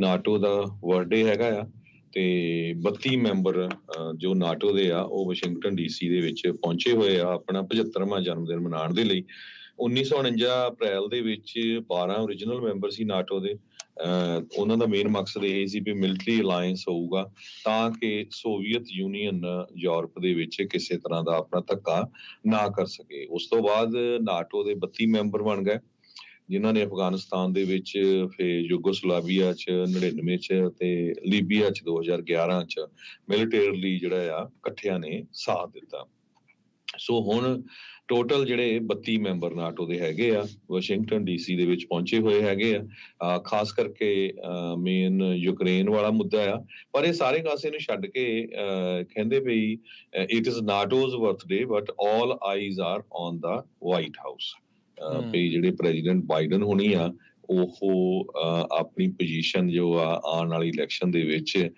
NATO ਦਾ Verde ਹੈਗਾ ਆ ਤੇ 32 ਮੈਂਬਰ ਜੋ ਨਾਟੋ ਦੇ ਆ ਉਹ ਵਾਸ਼ਿੰਗਟਨ ਡੀਸੀ ਦੇ ਵਿੱਚ ਪਹੁੰਚੇ ਹੋਏ ਆ ਆਪਣਾ 75ਵਾਂ ਜਨਮ ਦਿਨ ਮਨਾਉਣ ਦੇ ਲਈ। 1949 ਅਪ੍ਰੈਲ ਦੇ ਵਿੱਚ 12 origignal ਮੈਂਬਰ ਸੀ ਨਾਟੋ ਦੇ। ਅ, ਉਹਨਾਂ ਦਾ ਮੇਨ ਮਕਸਦ ਇਹ ਸੀ ਵੀ ਮਿਲਟਰੀ ਅਲਾਈਅੰਸ ਹੋਊਗਾ ਤਾਂ ਕਿ ਸੋਵੀਅਤ ਯੂਨੀਅਨ ਯੂਰਪ ਦੇ ਵਿੱਚ ਕਿਸੇ ਤਰ੍ਹਾਂ ਦਾ ਆਪਣਾ ਧੱਕਾ ਨਾ ਕਰ ਸਕੇ। ਉਸ ਤੋਂ ਬਾਅਦ ਨਾਟੋ ਦੇ 32 ਮੈਂਬਰ ਬਣ ਗਏ। ਜਿਨ੍ਹਾਂ ਨੇ ਅਫਗਾਨਿਸਤਾਨ ਦੇ ਵਿੱਚ ਫਿਰ ਯੂਗੋਸਲਾਵੀਆ ਚ 99 ਚ ਤੇ ਲੀਬੀਆ ਚ 2011 ਚ ਮਿਲਟਰੀਲੀ ਜਿਹੜਾ ਆ, ਇਕੱਠਿਆਂ ਨੇ ਸਾਥ ਦਿੱਤਾ। ਸੋ ਹੁਣ ਟੋਟਲ ਜਿਹੜੇ 32 ਮੈਂਬਰ ਨਾਟੋ ਦੇ ਹੈਗੇ ਆ, ਵਾਸ਼ਿੰਗਟਨ ਡੀਸੀ ਦੇ ਵਿੱਚ ਪਹੁੰਚੇ ਹੋਏ ਹੈਗੇ ਆ ਖਾਸ ਕਰਕੇ ਮੇਨ ਯੂਕਰੇਨ ਵਾਲਾ ਮੁੱਦਾ ਆ, ਪਰ ਇਹ ਸਾਰੇ ਕਾਸੇ ਨੂੰ ਛੱਡ ਕੇ ਅਹ ਕਹਿੰਦੇ ਵੀ it is NATO's birthday but all eyes are on the White House ਵੀ ਜਿਹੜੇ ਪ੍ਰੈਜ਼ੀਡੈਂਟ ਬਾਈਡਨ ਹੋਣੀ ਆ ਉਹ ਆਪਣੀ ਪੋਜੀਸ਼ਨ ਜੋ ਆ ਆਉਣ ਵਾਲੀ ਇਲੈਕਸ਼ਨ ਦੇ ਵਿੱਚ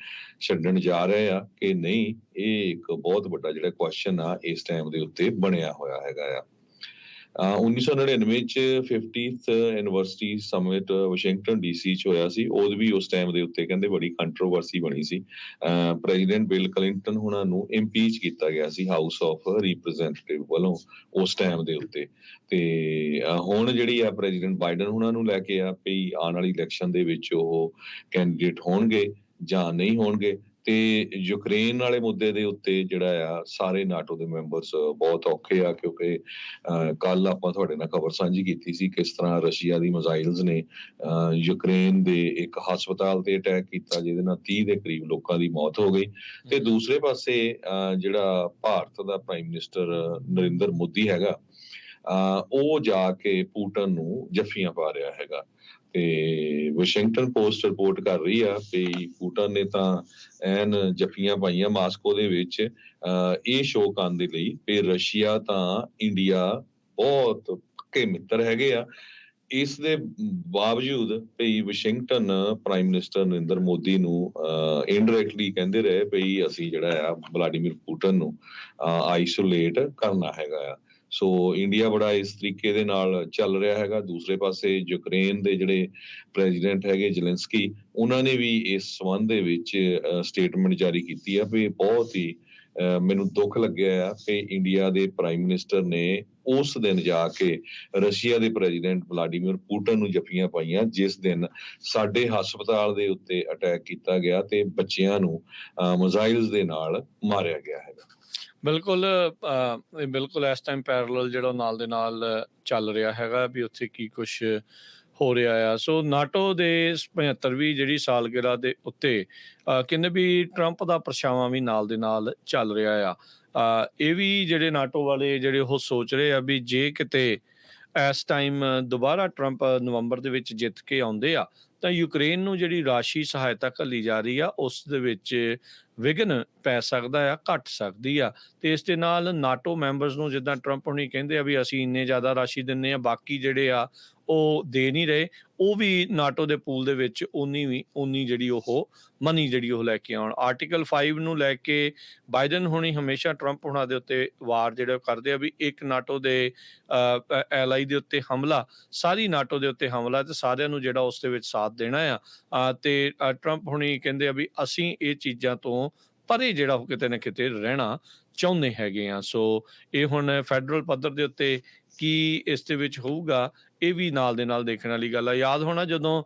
ਛੱਡਣ ਜਾ ਰਹੇ ਆ ਕਿ ਨਹੀਂ ਇਹ ਇੱਕ ਬਹੁਤ ਵੱਡਾ ਜਿਹੜਾ ਕੁਐਸਚਨ ਆ ਇਸ ਟਾਈਮ ਦੇ ਉੱਤੇ ਬਣਿਆ ਹੋਇਆ ਹੈਗਾ ਆ। 1999 ਚ 50th university summit Washington DC ਚ ਹੋਇਆ ਸੀ। ਉਹ ਵੀ ਉਸ ਟਾਈਮ ਦੇ ਉੱਤੇ ਕਹਿੰਦੇ ਬੜੀ ਕੰਟਰੋਵਰਸੀ ਬਣੀ ਸੀ। ਪ੍ਰੈਜ਼ੀਡੈਂਟ ਬਿਲ ਕਲਿੰਟਨ ਉਹਨਾਂ ਨੂੰ ਇੰਪੀਚ ਕੀਤਾ ਗਿਆ ਸੀ ਹਾਊਸ ਆਫ ਰਿਪਰੈਜ਼ੈਂਟੇਟਿਵ ਵੱਲੋਂ ਉਸ ਟਾਈਮ ਦੇ ਉੱਤੇ। ਤੇ ਹੁਣ ਜਿਹੜੀ ਆ ਪ੍ਰੈਜ਼ੀਡੈਂਟ ਬਾਈਡਨ ਉਹਨਾਂ ਨੂੰ ਲੈ ਕੇ ਆ, ਵੀ ਆਉਣ ਵਾਲੀ ਇਲੈਕਸ਼ਨ ਦੇ ਵਿੱਚ ਉਹ ਕੈਂਡੀਡੇਟ ਹੋਣਗੇ ਜਾਂ ਨਹੀਂ ਹੋਣਗੇ ਤੇ ਯੂਕਰੇਨ ਵਾਲੇ ਮੁੱਦੇ ਦੇ ਉੱਤੇ ਜਿਹੜਾ ਆ ਸਾਰੇ ਨਾਟੋ ਦੇ ਮੈਂਬਰਸ ਬਹੁਤ ਔਖੇ ਆ ਕਿਉਂਕਿ ਕੱਲ ਆਪਾਂ ਤੁਹਾਡੇ ਨਾਲ ਖਬਰ ਸਾਂਝੀ ਕੀਤੀ ਸੀ ਕਿਸ ਤਰ੍ਹਾਂ ਰਸ਼ੀਆ ਦੀ ਮਿਜ਼ਾਈਲਸ ਨੇ ਯੂਕਰੇਨ ਦੇ ਇੱਕ ਹਸਪਤਾਲ ਤੇ ਅਟੈਕ ਕੀਤਾ ਜਿਹਦੇ ਨਾਲ 30 ਦੇ ਕਰੀਬ ਲੋਕਾਂ ਦੀ ਮੌਤ ਹੋ ਗਈ। ਤੇ ਦੂਸਰੇ ਪਾਸੇ ਜਿਹੜਾ ਭਾਰਤ ਦਾ ਪ੍ਰਾਈਮ ਮਿਨਿਸਟਰ ਨਰਿੰਦਰ ਮੋਦੀ ਹੈਗਾ ਉਹ ਜਾ ਕੇ ਪੂਟਨ ਨੂੰ ਜੱਫੀਆਂ ਪਾ ਰਿਹਾ ਹੈਗਾ। ਤੇ ਵਾਸ਼ਿੰਗਟਨ ਪੋਸਟ ਰਿਪੋਰਟ ਕਰ ਰਹੀ ਆ ਕਿ ਪੂਟਨ ਨੇ ਤਾਂ ਐਨ ਜੱਫੀਆਂ ਪਾਈਆਂ ਮਾਸਕੋ ਦੇ ਵਿੱਚ ਇਹ ਸ਼ੋਅ ਕਰਨ ਦੇ ਲਈ ਕਿ ਰਸ਼ੀਆ ਤਾਂ ਇੰਡੀਆ ਬਹੁਤ ਪੱਕੇ ਮਿੱਤਰ ਹੈਗੇ ਆ। ਇਸ ਦੇ ਬਾਵਜੂਦ ਵੀ Washington prime minister Narendra Modi ਨੂੰ ਇਨਡਾਇਰੈਕਟਲੀ ਕਹਿੰਦੇ ਰਹੇ ਵੀ ਅਸੀਂ ਜਿਹੜਾ ਆ ਵਲਾਡੀਮੀਰ ਪੁਟਨ ਨੂੰ ਆਈਸੋਲੇਟ ਕਰਨਾ ਹੈਗਾ ਆ। ਸੋ ਇੰਡੀਆ ਬੜਾ ਇਸ ਤਰੀਕੇ ਦੇ ਨਾਲ ਚੱਲ ਰਿਹਾ ਹੈਗਾ। ਦੂਸਰੇ ਪਾਸੇ ਯੂਕਰੇਨ ਦੇ ਜਿਹੜੇ ਪ੍ਰੈਜ਼ੀਡੈਂਟ ਹੈਗੇ ਜ਼ੈਲੈਂਸਕੀ ਉਹਨਾਂ ਨੇ ਵੀ ਇਸ ਸੰਬੰਧ ਦੇ ਵਿੱਚ ਸਟੇਟਮੈਂਟ ਜਾਰੀ ਕੀਤੀ ਆ ਵੀ ਬਹੁਤ ਹੀ ਮੈਨੂੰ ਦੁੱਖ ਲੱਗਿਆ ਆ ਕਿ ਇੰਡੀਆ ਦੇ ਪ੍ਰਾਈਮ ਮਿਨਿਸਟਰ ਨੇ ਉਸ ਦਿਨ ਜਾ ਕੇ ਰਸ਼ੀਆ ਦੇ ਪ੍ਰੈਜ਼ੀਡੈਂਟ ਵਲਾਡੀਮੀਰ ਪੁਟਨ ਨੂੰ ਜੱਫੀਆਂ ਪਾਈਆਂ, ਜਿਸ ਦਿਨ ਸਾਡੇ ਹਸਪਤਾਲ ਦੇ ਉੱਤੇ ਅਟੈਕ ਕੀਤਾ ਗਿਆ ਤੇ ਬੱਚਿਆਂ ਨੂੰ ਮਿਜ਼ਾਈਲਸ ਦੇ ਨਾਲ ਮਾਰਿਆ ਗਿਆ ਹੈਗਾ। ਬਿਲਕੁਲ ਬਿਲਕੁਲ ਇਸ ਟਾਈਮ ਪੈਰਲਲ ਜਿਹੜਾ ਨਾਲ ਦੇ ਨਾਲ ਚੱਲ ਰਿਹਾ ਹੈਗਾ ਵੀ ਉੱਥੇ ਕੀ ਕੁਝ ਹੋ ਰਿਹਾ ਆ। ਸੋ ਨਾਟੋ ਦੇ 75ਵੀਂ ਜਿਹੜੀ ਸਾਲਗਿਰਾ ਦੇ ਉੱਤੇ ਅਹ, ਕਹਿੰਦੇ ਵੀ ਟਰੰਪ ਦਾ ਪਰਛਾਵਾਂ ਵੀ ਨਾਲ ਦੇ ਨਾਲ ਚੱਲ ਰਿਹਾ ਆ। ਇਹ ਵੀ ਜਿਹੜੇ ਨਾਟੋ ਵਾਲੇ ਜਿਹੜੇ ਉਹ ਸੋਚ ਰਹੇ ਆ ਵੀ ਜੇ ਕਿਤੇ ਇਸ ਟਾਈਮ ਦੁਬਾਰਾ ਟਰੰਪ ਨਵੰਬਰ ਦੇ ਵਿੱਚ ਜਿੱਤ ਕੇ ਆਉਂਦੇ ਆ ਤਾਂ ਯੂਕਰੇਨ ਨੂੰ ਜਿਹੜੀ ਰਾਸ਼ੀ ਸਹਾਇਤਾ ਘੱਲੀ ਜਾ ਰਹੀ ਆ ਉਸ ਦੇ ਵਿੱਚ ਵਿਘਨ ਪੈ ਸਕਦਾ ਆ, ਘਟ ਸਕਦੀ ਆ। ਤੇ ਇਸ ਦੇ ਨਾਲ ਨਾਟੋ ਮੈਂਬਰਸ ਨੂੰ ਜਿੱਦਾਂ ਟਰੰਪ ਹੁਣੀ ਕਹਿੰਦੇ ਆ ਵੀ ਅਸੀਂ ਇੰਨੇ ਜ਼ਿਆਦਾ ਰਾਸ਼ੀ ਦਿੰਨੇ ਆ, ਬਾਕੀ ਜਿਹੜੇ ਆ ਉਹ ਦੇ ਨਹੀਂ ਰਹੇ। ਉਹ ਵੀ ਨਾਟੋ ਦੇ ਪੂਲ ਦੇ ਵਿੱਚ ਉਨੀ ਵੀ ਉਨੀ ਜਿਹੜੀ ਉਹ ਮਨੀ ਜਿਹੜੀ ਉਹ ਲੈ ਕੇ ਆਉਣ। ਆਰਟੀਕਲ 5 ਨੂੰ ਲੈ ਕੇ ਬਾਈਡਨ ਹੁਣੀ ਹਮੇਸ਼ਾ ਟਰੰਪ ਹੁਣਾਂ ਦੇ ਉੱਤੇ ਵਾਰ ਜਿਹੜੇ ਉਹ ਕਰਦੇ ਆ ਵੀ ਇੱਕ ਨਾਟੋ ਦੇ ਐਲਾਈ ਦੇ ਉੱਤੇ ਹਮਲਾ, ਸਾਰੀ ਨਾਟੋ ਦੇ ਉੱਤੇ ਹਮਲਾ ਤੇ ਸਾਰਿਆਂ ਨੂੰ ਜਿਹੜਾ ਉਸ ਦੇ ਵਿੱਚ ਸਾਥ ਦੇਣਾ ਆ। ਅਹ ਤੇ ਟਰੰਪ ਹੁਣੀ ਕਹਿੰਦੇ ਆ ਵੀ ਅਸੀਂ ਇਹ ਚੀਜ਼ਾਂ ਤੋਂ ਪਰੇ ਜਿਹੜਾ ਉਹ ਕਿਤੇ ਨਾ ਕਿਤੇ ਰਹਿਣਾ ਚਾਹੁੰਦੇ ਹੈਗੇ ਆ। ਸੋ ਇਹ ਹੁਣ ਫੈਡਰਲ ਪੱਧਰ ਦੇ ਉੱਤੇ ਕੀ ਇਸ ਦੇ ਵਿੱਚ ਹੋਊਗਾ? ਇਹ ਵੀ ਨਾਲ ਦੇ ਨਾਲ ਦੇਖਣ ਵਾਲੀ ਗੱਲ ਆ। ਯਾਦ ਹੋਣਾ ਜਦੋਂ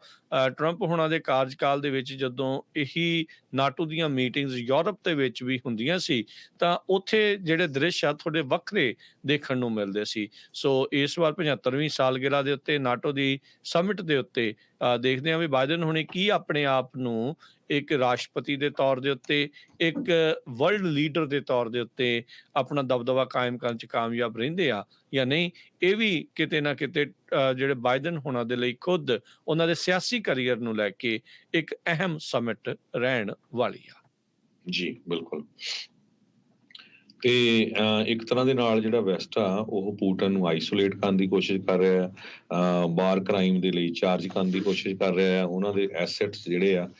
ਟਰੰਪ ਹੋਣਾ ਦੇ ਕਾਰਜਕਾਲ ਦੇ ਵਿੱਚ ਜਦੋਂ ਇਹੀ ਨਾਟੋ ਦੀਆਂ ਮੀਟਿੰਗਸ ਯੂਰਪ ਦੇ ਵਿੱਚ ਵੀ ਹੁੰਦੀਆਂ ਸੀ ਤਾਂ ਉੱਥੇ ਜਿਹੜੇ ਦ੍ਰਿਸ਼ ਆ ਥੋੜੇ ਵੱਖਰੇ ਦੇਖਣ ਨੂੰ ਮਿਲਦੇ ਸੀ। ਸੋ ਇਸ ਵਾਰ 75ਵੀਂ ਸਾਲਗਿਰਾ ਦੇ ਉੱਤੇ ਨਾਟੋ ਦੀ ਸਮਿਟ ਦੇ ਉੱਤੇ ਅਹ, ਦੇਖਦੇ ਹਾਂ ਵੀ ਬਾਈਡਨ ਹੁਣੇ ਕੀ ਆਪਣੇ ਆਪ ਨੂੰ ਇੱਕ ਰਾਸ਼ਟਰਪਤੀ ਦੇ ਤੌਰ ਦੇ ਉੱਤੇ ਇੱਕ ਵਰਲਡ ਲੀਡਰ ਦੇ ਤੌਰ ਦੇ ਉੱਤੇ ਆਪਣਾ ਦਬਦਬਾ ਕਾਇਮ ਕਰਨ ਚ ਕਾਮਯਾਬ ਰਹਿੰਦੇ ਆ ਜਾਂ ਨਹੀਂ ਇਹ ਵੀ ਕਿਤੇ ਨਾ ਕਿਤੇ ਜਿਹੜੇ ਬਾਈਡਨ ਹੋਣਾ ਦੇ ਲਈ ਖੁਦ ਉਹਨਾਂ ਦੇ ਸਿਆਸੀ ਕੈਰੀਅਰ ਨੂੰ ਲੈ ਕੇ ਇੱਕ ਅਹਿਮ ਸਮਿਟ ਰਹਿਣ ਵਾਲੀ ਆ। ਜੀ, ਬਿਲਕੁਲ। ਤੇ ਇੱਕ ਤਰ੍ਹਾਂ ਦੇ ਨਾਲ ਜਿਹੜਾ ਵੈਸਟ ਆ, ਉਹ ਪੂਟਨ ਨੂੰ ਆਈਸੋਲੇਟ ਕਰਨ ਦੀ ਕੋਸ਼ਿਸ਼ ਕਰ ਰਿਹਾ ਹੈ ਵਾਰ ਕ੍ਰਾਈਮ ਦੇ ਲਈ ਚਾਰਜ ਕਰਨ ਦੀ ਕੋਸ਼ਿਸ਼ ਕਰ ਰਿਹਾ ਹੈ ਉਹਨਾਂ ਦੇ ਐਸੈਟਸ ਜਿਹੜੇ ਆ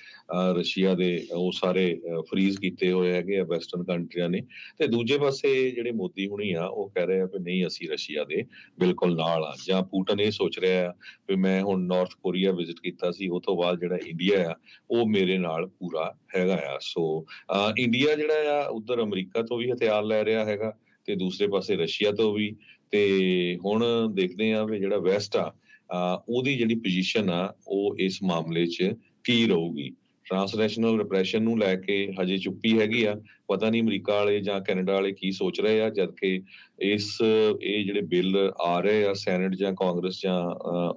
ਰਸ਼ੀਆ ਦੇ ਉਹ ਸਾਰੇ ਫਰੀਜ਼ ਕੀਤੇ ਹੋਏ ਹੈਗੇ ਆ ਵੈਸਟਰਨ ਕੰਟਰੀਆਂ ਨੇ। ਤੇ ਦੂਜੇ ਪਾਸੇ ਜਿਹੜੇ ਮੋਦੀ ਹੁਣੀ ਆ, ਉਹ ਕਹਿ ਰਹੇ ਆ ਕਿ ਨਹੀਂ, ਅਸੀਂ ਰਸ਼ੀਆ ਦੇ ਬਿਲਕੁਲ ਨਾਲ ਆ। ਜਾਂ ਪੂਟਨ ਇਹ ਸੋਚ ਰਿਹਾ ਆ ਵੀ ਮੈਂ ਹੁਣ ਨਾਰਥ ਕੋਰੀਆ ਵਿਜ਼ਿਟ ਕੀਤਾ ਸੀ, ਉਹ ਤੋਂ ਬਾਅਦ ਜਿਹੜਾ ਇੰਡੀਆ ਆ, ਉਹ ਮੇਰੇ ਨਾਲ ਪੂਰਾ ਹੈਗਾ ਆ। ਸੋ ਇੰਡੀਆ ਜਿਹੜਾ ਆ, ਉਧਰ ਅਮਰੀਕਾ ਤੋਂ ਵੀ ਹਥਿਆਰ ਲੈ ਰਿਹਾ ਹੈਗਾ ਤੇ ਦੂਸਰੇ ਪਾਸੇ ਰਸ਼ੀਆ ਤੋਂ ਵੀ। ਤੇ ਹੁਣ ਦੇਖਦੇ ਆ ਵੀ ਜਿਹੜਾ ਵੈਸਟ ਆ ਉਹਦੀ ਜਿਹੜੀ ਪੋਜੀਸ਼ਨ ਆ, ਉਹ ਇਸ ਮਾਮਲੇ 'ਚ ਕੀ ਰਹੂਗੀ। ਟ੍ਰਾਂਸਨੈਸ਼ਨਲ ਰਿਪਰੈਸ਼ਨ ਨੂੰ ਲੈ ਕੇ ਹਜੇ ਚੁੱਪੀ ਹੈਗੀ ਆ। ਪਤਾ ਨਹੀਂ ਅਮਰੀਕਾ ਵਾਲੇ ਜਾਂ ਕੈਨੇਡਾ ਵਾਲੇ ਕੀ ਸੋਚ ਰਹੇ ਆ ਜਦ ਕਿ ਇਸ, ਇਹ ਜਿਹੜੇ ਬਿੱਲ ਆ ਰਹੇ ਆ ਸੈਨੇਟ ਜਾਂ ਕਾਂਗਰਸ ਜਾਂ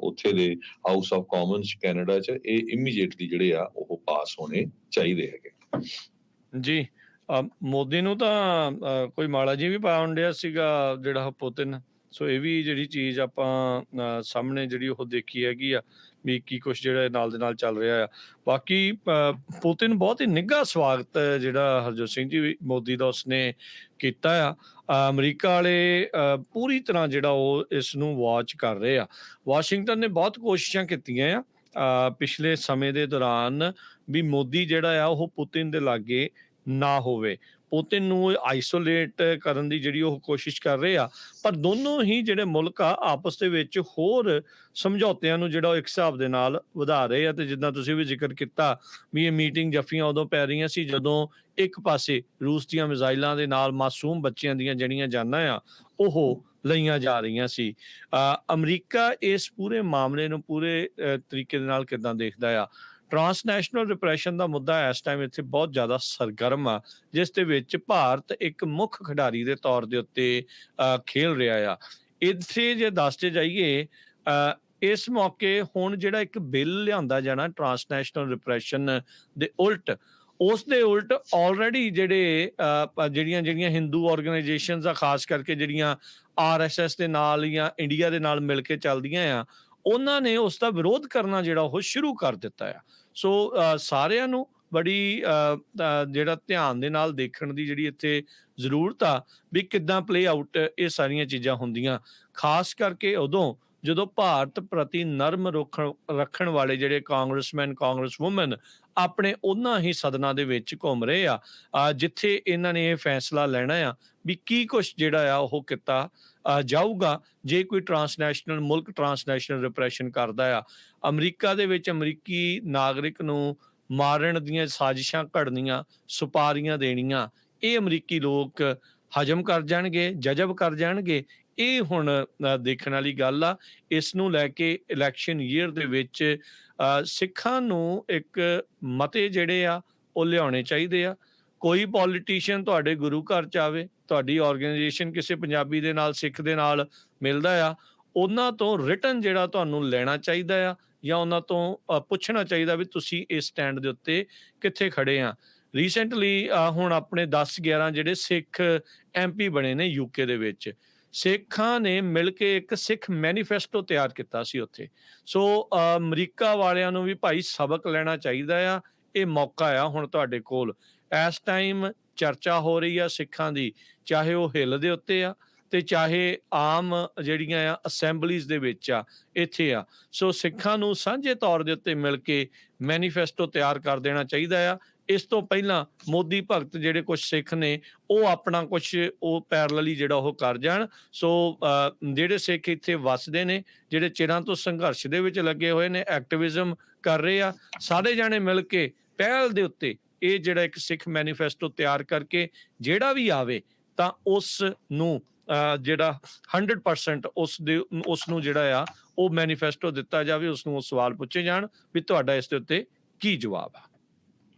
ਉੱਥੇ ਦੇ ਹਾਊਸ ਆਫ ਕਾਮਨਸ ਕੈਨੇਡਾ 'ਚ, ਇਹ ਇਮੀਡੀਏਟਲੀ ਜਿਹੜੇ ਆ, ਉਹ ਪਾਸ ਹੋਣੇ ਚਾਹੀਦੇ ਹੈਗੇ। ਜੀ ਮੋਦੀ ਨੂੰ ਤਾਂ ਕੋਈ ਮਾਲਾ ਜੀ ਵੀ ਪਾਉਣ ਡਿਆ ਸੀਗਾ, ਜਿਹੜਾ ਪੁਤਿਨ। ਸੋ ਇਹ ਵੀ ਜਿਹੜੀ ਚੀਜ਼ ਆਪਾਂ ਸਾਹਮਣੇ ਜਿਹੜੀ ਉਹ ਦੇਖੀ ਹੈਗੀ ਆ ਵੀ ਕੀ ਕੁਝ ਜਿਹੜਾ ਨਾਲ ਦੇ ਨਾਲ ਚੱਲ ਰਿਹਾ ਆ। ਬਾਕੀ ਪੁਤਿਨ ਬਹੁਤ ਹੀ ਨਿੱਘਾ ਸਵਾਗਤ ਜਿਹੜਾ ਹਰਜੋਤ ਸਿੰਘ ਜੀ ਵੀ ਮੋਦੀ ਦਾ ਉਸਨੇ ਕੀਤਾ ਆ। ਅਮਰੀਕਾ ਵਾਲੇ ਅ, ਪੂਰੀ ਤਰ੍ਹਾਂ ਜਿਹੜਾ ਉਹ ਇਸ ਨੂੰ ਵਾਚ ਕਰ ਰਹੇ ਆ। ਵਾਸ਼ਿੰਗਟਨ ਨੇ ਬਹੁਤ ਕੋਸ਼ਿਸ਼ਾਂ ਕੀਤੀਆਂ ਆ ਪਿਛਲੇ ਸਮੇਂ ਦੇ ਦੌਰਾਨ ਵੀ ਮੋਦੀ ਜਿਹੜਾ ਆ ਉਹ ਪੁਤਿਨ ਦੇ ਲਾਗੇ ਨਾ ਹੋਵੇ। ਪੁਤਿਨ ਨੂੰ ਆਈਸੋਲੇਟ ਕਰਨ ਦੀ ਜਿਹੜੀ ਉਹ ਕੋਸ਼ਿਸ਼ ਕਰ ਰਹੇ ਆ। ਪਰ ਦੋਨੋਂ ਹੀ ਜਿਹੜੇ ਮੁਲਕ ਆ, ਆਪਸ ਦੇ ਵਿੱਚ ਹੋਰ ਸਮਝੌਤਿਆਂ ਨੂੰ ਜਿਹੜਾ ਉਹ ਇੱਕ ਹਿਸਾਬ ਦੇ ਨਾਲ ਵਧਾ ਰਹੇ ਆ। ਤੇ ਜਿੱਦਾਂ ਤੁਸੀਂ ਵੀ ਜ਼ਿਕਰ ਕੀਤਾ ਵੀ ਇਹ ਮੀਟਿੰਗ ਜੱਫੀਆਂ ਉਦੋਂ ਪੈ ਰਹੀਆਂ ਸੀ ਜਦੋਂ ਇੱਕ ਪਾਸੇ ਰੂਸ ਦੀਆਂ ਮਿਜ਼ਾਈਲਾਂ ਦੇ ਨਾਲ ਮਾਸੂਮ ਬੱਚਿਆਂ ਦੀਆਂ ਜਿਹੜੀਆਂ ਜਾਨਾਂ ਆ, ਉਹ ਲਈਆਂ ਜਾ ਰਹੀਆਂ ਸੀ। ਅਮਰੀਕਾ ਇਸ ਪੂਰੇ ਮਾਮਲੇ ਨੂੰ ਪੂਰੇ ਤਰੀਕੇ ਦੇ ਨਾਲ ਕਿਦਾਂ ਦੇਖਦਾ ਆ? ਟਰਾਂਸਨੈਸ਼ਨਲ ਰਿਪਰੈਸ਼ਨ ਦਾ ਮੁੱਦਾ ਇਸ ਟਾਈਮ ਇੱਥੇ ਬਹੁਤ ਜ਼ਿਆਦਾ ਸਰਗਰਮ ਆ, ਜਿਸ ਦੇ ਵਿੱਚ ਭਾਰਤ ਇੱਕ ਮੁੱਖ ਖਿਡਾਰੀ ਦੇ ਤੌਰ ਦੇ ਉੱਤੇ ਖੇਲ ਰਿਹਾ ਆ। ਇੱਥੇ ਜੇ ਦੱਸਦੇ ਜਾਈਏ ਇਸ ਮੌਕੇ ਹੁਣ ਜਿਹੜਾ ਇੱਕ ਬਿੱਲ ਲਿਆਂਦਾ ਜਾਣਾ ਟਰਾਂਸਨੈਸ਼ਨਲ ਰਿਪਰੈਸ਼ਨ ਦੇ ਉਲਟ, ਉਸ ਦੇ ਉਲਟ ਆਲਰੇਡੀ ਜਿਹੜੇ ਜਿਹੜੀਆਂ ਜਿਹੜੀਆਂ ਹਿੰਦੂ ਆਰਗੇਨਾਈਜੇਸ਼ਨਸ ਆ, ਖਾਸ ਕਰਕੇ ਜਿਹੜੀਆਂ ਆਰਐਸਐਸ ਦੇ ਨਾਲ ਜਾਂ ਇੰਡੀਆ ਦੇ ਨਾਲ ਮਿਲ ਕੇ ਚੱਲਦੀਆਂ ਆ ਉਹਨਾਂ ਨੇ ਉਸ ਦਾ ਵਿਰੋਧ ਕਰਨਾ ਜਿਹੜਾ ਉਹ ਸ਼ੁਰੂ ਕਰ ਦਿੱਤਾ ਆ। ਸੋ ਸਾਰਿਆਂ ਨੂੰ ਬੜੀ ਜਿਹੜਾ ਧਿਆਨ ਦੇ ਨਾਲ ਦੇਖਣ ਦੀ ਜਿਹੜੀ ਇੱਥੇ ਜ਼ਰੂਰਤ ਆ ਵੀ ਕਿੱਦਾਂ ਪਲੇ ਆਊਟ ਇਹ ਸਾਰੀਆਂ ਚੀਜ਼ਾਂ ਹੁੰਦੀਆਂ। ਖਾਸ ਕਰਕੇ ਉਦੋਂ ਜਦੋਂ ਭਾਰਤ ਪ੍ਰਤੀ ਨਰਮ ਰੁੱਖ, ਰੱਖਣ ਵਾਲੇ ਜਿਹੜੇ ਕਾਂਗਰਸਮੈਨ ਕਾਂਗਰਸ ਵੂਮਨ ਆਪਣੇ ਉਹਨਾਂ ਹੀ ਸਦਨਾਂ ਦੇ ਵਿੱਚ ਘੁੰਮ ਰਹੇ ਆ। ਜਿੱਥੇ ਇਹਨਾਂ ਨੇ ਇਹ ਫੈਸਲਾ ਲੈਣਾ ਆ ਵੀ ਕੀ ਕੁਝ ਜਿਹੜਾ ਆ ਉਹ ਕੀਤਾ ਜਾਊਗਾ। ਜੇ ਕੋਈ ਟਰਾਂਸਨੈਸ਼ਨਲ ਮੁਲਕ ਟਰਾਂਸਨੈਸ਼ਨਲ ਰਿਪਰੈਸ਼ਨ ਕਰਦਾ ਆ, ਅਮਰੀਕਾ ਦੇ ਵਿੱਚ ਅਮਰੀਕੀ ਨਾਗਰਿਕ ਨੂੰ ਮਾਰਨ ਦੀਆਂ ਸਾਜ਼ਿਸ਼ਾਂ ਘੜਨੀਆਂ ਸੁਪਾਰੀਆਂ ਦੇਣੀਆਂ, ਇਹ ਅਮਰੀਕੀ ਲੋਕ ਹਜਮ ਕਰ ਜਾਣਗੇ, ਜਜ਼ਬ ਕਰ ਜਾਣਗੇ। ਇਹ ਹੁਣ ਦੇਖਣ ਵਾਲੀ ਗੱਲ ਆ। ਇਸ ਨੂੰ ਲੈ ਕੇ ਇਲੈਕਸ਼ਨ ਈਅਰ ਦੇ ਵਿੱਚ ਸਿੱਖਾਂ ਨੂੰ ਇੱਕ ਮਤੇ ਜਿਹੜੇ ਆ, ਉਹ ਲਿਆਉਣੇ ਚਾਹੀਦੇ ਆ। ਕੋਈ ਪੋਲੀਟੀਸ਼ੀਅਨ ਤੁਹਾਡੇ ਗੁਰੂ ਘਰ ਚ ਆਵੇ, ਤੁਹਾਡੀ ਆਰਗੇਨਾਈਜੇਸ਼ਨ ਕਿਸੇ ਪੰਜਾਬੀ ਦੇ ਨਾਲ, ਸਿੱਖ ਦੇ ਨਾਲ ਮਿਲਦਾ ਆ, ਉਹਨਾਂ ਤੋਂ ਰਿਟਰਨ ਜਿਹੜਾ ਤੁਹਾਨੂੰ ਲੈਣਾ ਚਾਹੀਦਾ ਆ ਜਾਂ ਉਹਨਾਂ ਤੋਂ ਪੁੱਛਣਾ ਚਾਹੀਦਾ ਵੀ ਤੁਸੀਂ ਇਸ ਸਟੈਂਡ ਦੇ ਉੱਤੇ ਕਿੱਥੇ ਖੜੇ ਆ। ਰੀਸੈਂਟਲੀ ਹੁਣ ਆਪਣੇ 10 11 ਜਿਹੜੇ ਸਿੱਖ ਐਮਪੀ ਬਣੇ ਨੇ ਯੂਕੇ ਦੇ ਵਿੱਚ, ਸਿੱਖਾਂ ਨੇ ਮਿਲ ਕੇ ਇੱਕ ਸਿੱਖ ਮੈਨੀਫੈਸਟੋ ਤਿਆਰ ਕੀਤਾ ਸੀ ਉੱਥੇ। ਸੋ ਅਮਰੀਕਾ ਵਾਲਿਆਂ ਨੂੰ ਵੀ ਭਾਈ ਸਬਕ ਲੈਣਾ ਚਾਹੀਦਾ ਆ, ਇਹ ਮੌਕਾ ਆ ਹੁਣ ਤੁਹਾਡੇ ਕੋਲ। ਇਸ ਟਾਈਮ ਚਰਚਾ ਹੋ ਰਹੀ ਆ ਸਿੱਖਾਂ ਦੀ, ਚਾਹੇ ਉਹ ਹਿੱਲ ਦੇ ਉੱਤੇ ਆ ਤੇ ਚਾਹੇ ਆਮ ਜਿਹੜੀਆਂ ਆ ਅਸੈਂਬਲੀਜ਼ ਦੇ ਵਿੱਚ ਆ, ਇੱਥੇ ਆ। ਸੋ ਸਿੱਖਾਂ ਨੂੰ ਸਾਂਝੇ ਤੌਰ ਦੇ ਉੱਤੇ ਮਿਲ ਕੇ ਮੈਨੀਫੈਸਟੋ ਤਿਆਰ ਕਰ ਦੇਣਾ ਚਾਹੀਦਾ ਆ। ਇਸ ਤੋਂ ਪਹਿਲਾਂ ਮੋਦੀ ਭਗਤ ਜਿਹੜੇ ਕੁਝ ਸਿੱਖ ਨੇ, ਉਹ ਆਪਣਾ ਕੁਝ ਉਹ ਪੈਰਲਲੀ ਜਿਹੜਾ ਉਹ ਕਰ ਜਾਣ। ਸੋ ਜਿਹੜੇ ਸਿੱਖ ਇੱਥੇ ਵੱਸਦੇ ਨੇ, ਜਿਹੜੇ ਚਿਰਾਂ ਤੋਂ ਸੰਘਰਸ਼ ਦੇ ਵਿੱਚ ਲੱਗੇ ਹੋਏ ਨੇ ਐਕਟਿਵਿਜ਼ਮ ਕਰ ਰਹੇ ਆ, ਸਾਰੇ ਜਾਣੇ ਮਿਲ ਕੇ ਪਹਿਲ ਦੇ ਉੱਤੇ ਇਹ ਜਿਹੜਾ ਇੱਕ ਸਿੱਖ ਮੈਨੀਫੈਸਟੋ ਤਿਆਰ ਕਰਕੇ ਜਿਹੜਾ ਵੀ ਆਵੇ, ਤਾਂ ਉਸ ਨੂੰ ਜਿਹੜਾ 100% ਉਸ ਦੇ, ਉਸ ਨੂੰ ਜਿਹੜਾ ਆ, ਉਹ ਮੈਨੀਫੈਸਟੋ ਦਿੱਤਾ ਜਾਵੇ, ਉਸ ਨੂੰ ਉਹ ਸਵਾਲ ਪੁੱਛੇ ਜਾਣ ਵੀ ਤੁਹਾਡਾ ਇਸ ਦੇ ਉੱਤੇ ਕੀ ਜਵਾਬ ਆ।